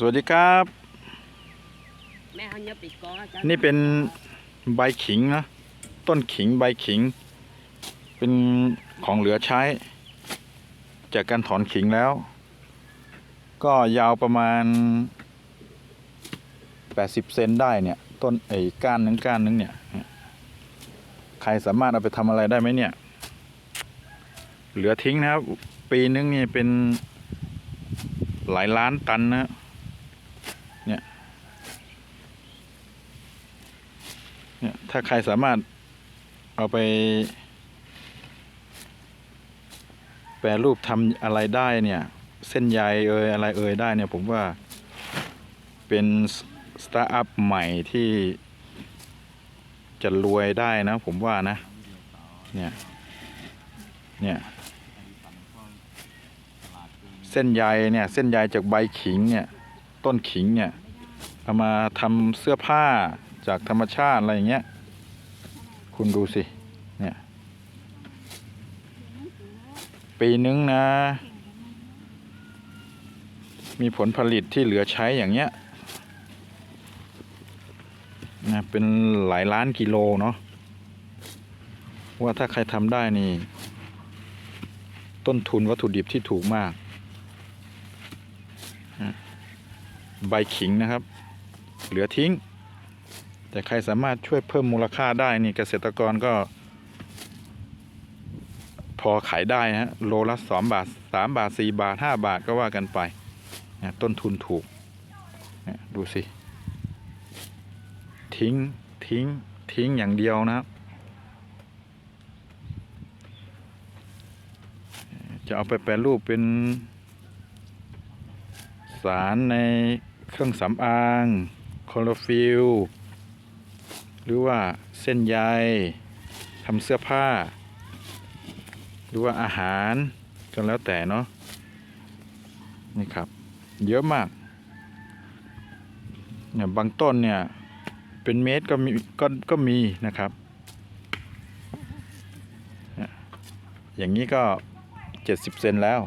สวัสดีครับแม่เขาเนี่ยปิดกองอาจารย์นี่เป็นใบขิงนะ ต้นขิงใบขิง เป็นของเหลือใช้ จากการถอนขิงแล้ว ก็ยาวประมาณ 80 เซนได้เนี่ย ต้นไอ้ก้านหนึงก้านหนึงเนี่ย ใครสามารถเอาไปทำอะไรได้ไหมเนี่ย เหลือทิ้งนะครับ ปีนึงนี่เป็นหลายล้านตันนะ เนี่ยถ้าใครสามารถเอาไป แปรรูปทำอะไรได้เนี่ย เส้นใยเอยอะไรเอยได้เนี่ย ผมว่าเป็นสตาร์ทอัพใหม่ที่จะรวยได้นะ ผมว่านะ เนี่ย เนี่ย เส้นใยเนี่ย เส้นใยจากใบขิงเนี่ย ต้นขิงเนี่ยเอามาทำเสื้อผ้าจากธรรมชาติอะไรอย่างเงี้ย คุณดูสิ เนี่ย ปีนึงนะ มีผลผลิตที่เหลือใช้อย่างเงี้ยนะเป็นหลายล้านกิโลเนาะ ว่าถ้าใครทำได้นี่ ต้นทุนวัตถุดิบที่ถูกมาก ใบขิงนะครับ เหลือทิ้ง แต่ใครสามารถช่วยเพิ่มมูลค่าได้นี่เกษตรกรก็ พอขายได้นะฮะโลละสองบาทสามบาทสี่บาทห้าบาทก็ว่ากันไปนะต้นทุนถูกดูสิ ทิ้งทิ้งทิ้งอย่างเดียวนะครับจะเอาไปแปรรูปเป็น สารในเครื่องสำอางคลอโรฟิลหรือว่าเส้นใยทำเสื้อผ้า หรือว่าอาหารก็แล้วแต่เนาะนี่ครับ เยอะมากเนี่ยบางต้นเนี่ยเป็นเมตรก็มีก็ก็มีนะครับ อย่างนี้ก็70เซนแล้ว